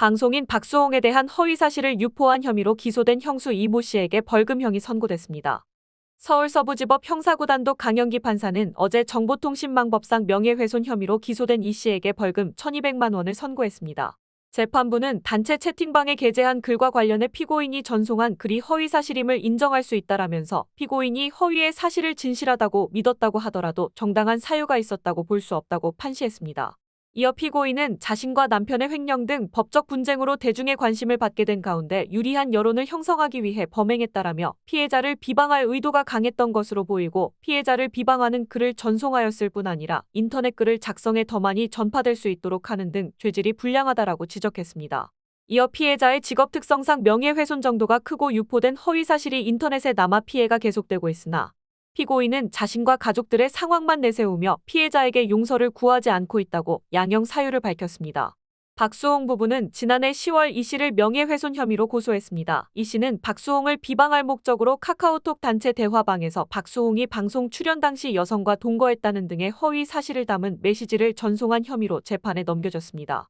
방송인 박수홍에 대한 허위 사실을 유포한 혐의로 기소된 형수 이모 씨에게 벌금형이 선고됐습니다. 서울서부지법 형사구단독 강영기 판사는 어제 정보통신망법상 명예훼손 혐의로 기소된 이 씨에게 벌금 1200만 원을 선고했습니다. 재판부는 단체 채팅방에 게재한 글과 관련해 피고인이 전송한 글이 허위 사실임을 인정할 수 있다라면서 피고인이 허위의 사실을 진실하다고 믿었다고 하더라도 정당한 사유가 있었다고 볼 수 없다고 판시했습니다. 이어 피고인은 자신과 남편의 횡령 등 법적 분쟁으로 대중의 관심을 받게 된 가운데 유리한 여론을 형성하기 위해 범행했다라며 피해자를 비방할 의도가 강했던 것으로 보이고 피해자를 비방하는 글을 전송하였을 뿐 아니라 인터넷 글을 작성해 더 많이 전파될 수 있도록 하는 등 죄질이 불량하다라고 지적했습니다. 이어 피해자의 직업 특성상 명예훼손 정도가 크고 유포된 허위 사실이 인터넷에 남아 피해가 계속되고 있으나 피고인은 자신과 가족들의 상황만 내세우며 피해자에게 용서를 구하지 않고 있다고 양형 사유를 밝혔습니다. 박수홍 부부는 지난해 10월 이 씨를 명예훼손 혐의로 고소했습니다. 이 씨는 박수홍을 비방할 목적으로 카카오톡 단체 대화방에서 박수홍이 방송 출연 당시 여성과 동거했다는 등의 허위 사실을 담은 메시지를 전송한 혐의로 재판에 넘겨졌습니다.